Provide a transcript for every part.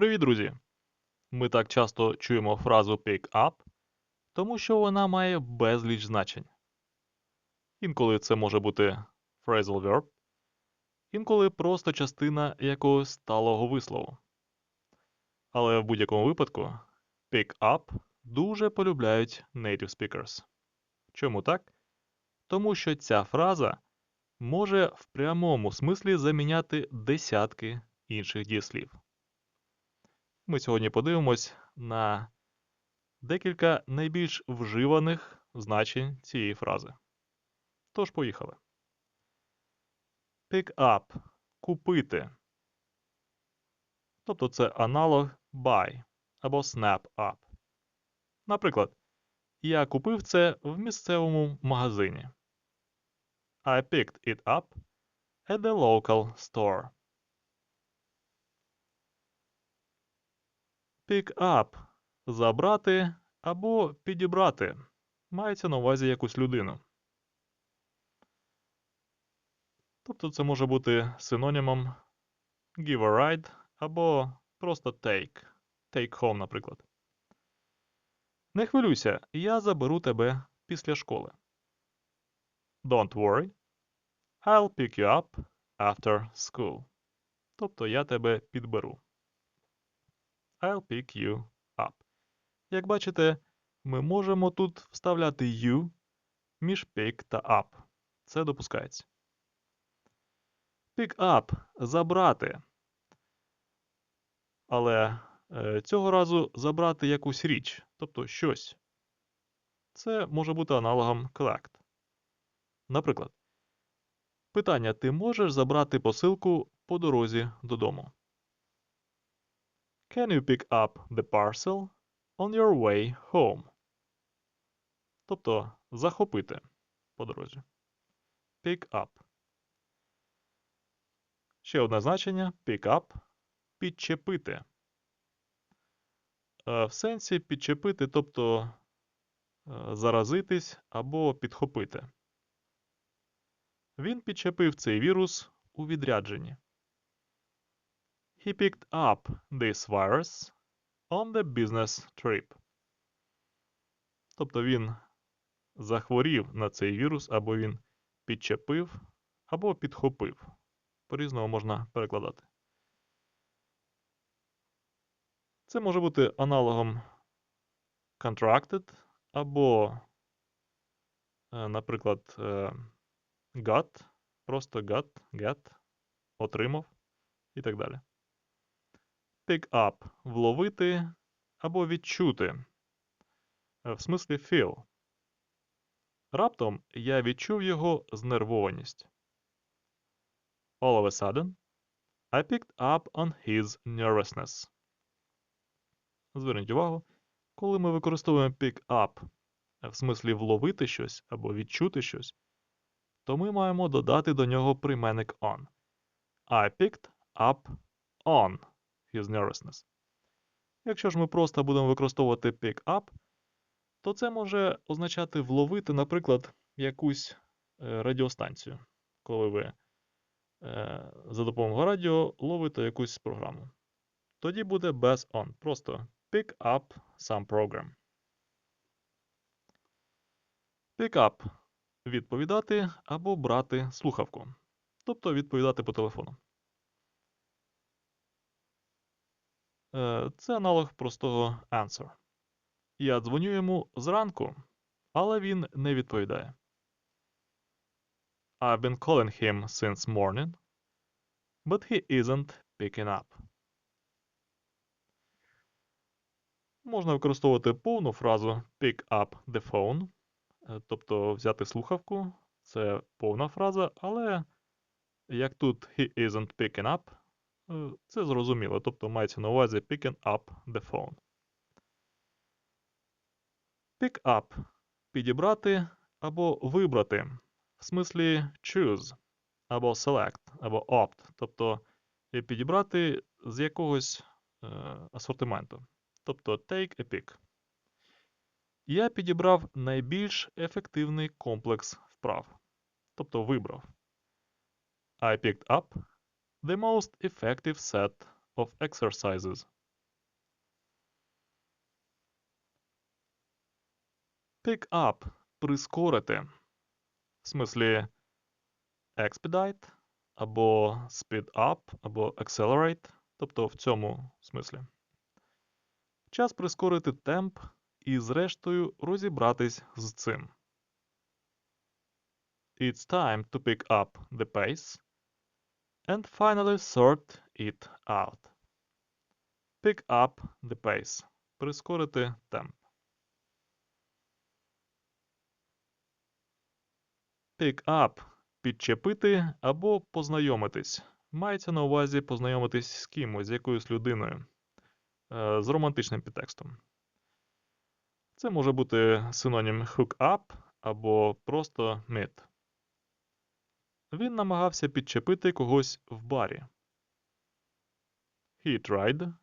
Привіт, друзі! Ми так часто чуємо фразу pick up, тому що вона має безліч значень. Інколи це може бути phrasal verb, інколи просто частина якогось сталого вислову. Але в будь-якому випадку pick up дуже полюбляють native speakers. Чому так? Тому що ця фраза може в прямому смислі заміняти десятки інших дієслів. Ми сьогодні подивимось на декілька найбільш вживаних значень цієї фрази. Тож, поїхали. Pick up купити. Тобто це аналог buy або snap up. Наприклад, я купив це в місцевому магазині. I picked it up at the local store. Pick up забрати або підібрати. Мається на увазі якусь людину. Тобто це може бути синонімом give a ride або просто take. Take home, наприклад. Не хвилюйся, я заберу тебе після школи. Don't worry. I'll pick you up after school. Тобто я тебе підберу. I'll pick you up. Як бачите, ми можемо тут вставляти you між pick та up. Це допускається. Pick up забрати. Але е, цього разу забрати якусь річ, тобто щось. Це може бути аналогом collect. Наприклад, питання: ти можеш забрати посилку по дорозі додому? Can you pick up the parcel on your way home? Тобто захопити по дорозі. Pick up. Ще одне значення pick up підчепити. Е, В сенсі підчепити, тобто е, заразитись або підхопити. Він підчепив цей вірус у відрядженні. He picked up this virus on the business trip. Тобто він захворів на цей вірус, або він підчепив, або підхопив. По-різному можна перекладати. Це може бути аналогом contracted, або, е, наприклад, е, got, просто got, get, отримав і так далі. Pick up – вловити або відчути. Е, В смислі feel. Раптом я відчув його знервованість. All of a sudden, I picked up on his nervousness. Зверніть увагу, коли ми використовуємо pick up в смислі вловити щось або відчути щось, то ми маємо додати до нього прийменник on. I picked up on his nervousness. Якщо ж ми просто будемо використовувати pick up, то це може означати вловити, наприклад, якусь е, радіостанцію, коли ви е, за допомогою радіо ловите якусь програму. Тоді буде без on. Просто pick up some program. Pick up – відповідати або брати слухавку. Тобто відповідати по телефону. Це аналог простого answer. Я дзвоню йому зранку, але він не відповідає. I've been calling him since morning, but he isn't picking up. Можна використовувати повну фразу pick up the phone, е, тобто взяти слухавку. Це повна фраза, але як тут he isn't picking up, е, це зрозуміло, тобто мається на увазі picking up the phone. Pick up – підібрати або вибрати, в смислі choose, або select, або opt, тобто е, підібрати з якогось е, асортименту, тобто take a pick. Я підібрав найбільш ефективний комплекс вправ, тобто вибрав. I picked up the most effective set of exercises. Pick up прискорити. В смислі expedite або speed up, або accelerate, тобто в цьому смислі. Час прискорити темп і, зрештою, розібратись з цим. It's time to pick up the pace and finally sort it out. Pick up the pace. Прискорити темп. Pick up – підчепити або познайомитись. Мається на увазі познайомитись з кимось, з якоюсь людиною. Е, З романтичним підтекстом. Це може бути синонім hook up або просто meet. Він намагався підчепити когось в барі. He tried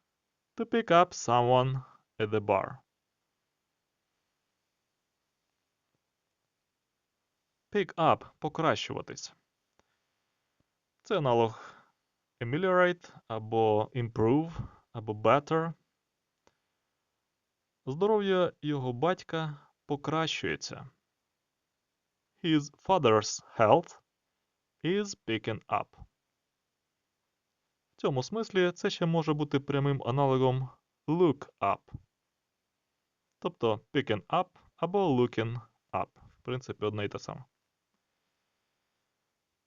to pick up someone at the bar. Pick up – покращуватись. Це аналог ameliorate або improve або better. Здоров'я його батька покращується. His father's health is picking up. В цьому смислі це ще може бути прямим аналогом look up. Тобто picking up або looking up. В принципі, одне і те саме.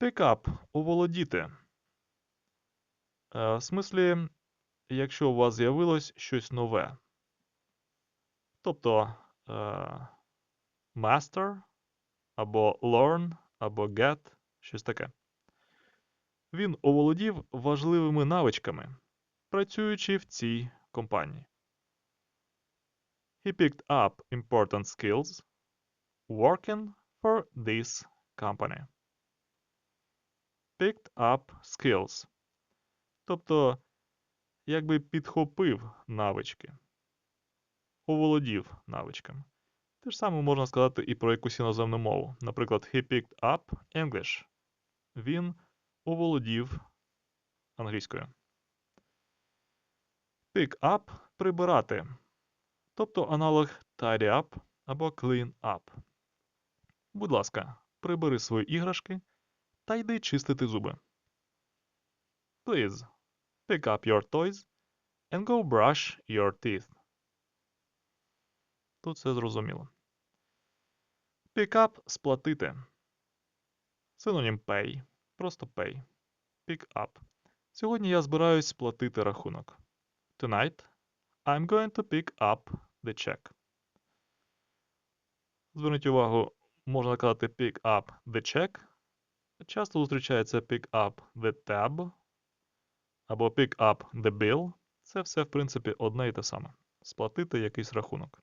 Pick up – оволодіти. Е, В смислі, якщо у вас з'явилось щось нове. Тобто е, master або learn, або get, щось таке. Він оволодів важливими навичками, працюючи в цій компанії. He picked up important skills working for this company. Picked up skills. Тобто, якби підхопив навички. Оволодів навичками. Те ж саме можна сказати і про якусь іноземну мову. Наприклад, he picked up English. Він оволодів англійською. Pick up – прибирати. Тобто аналог tidy up або clean up. Будь ласка, прибери свої іграшки та йди чистити зуби. Please, pick up your toys and go brush your teeth. Тут все зрозуміло. Pick up – сплатити. Синонім pay. Просто pay. Pick up. Сьогодні я збираюсь сплатити рахунок. Tonight I'm going to pick up the check. Зверніть увагу, можна казати pick up the check. Часто зустрічається pick up the tab або pick up the bill. Це все, в принципі, одне і те саме. Сплатити якийсь рахунок.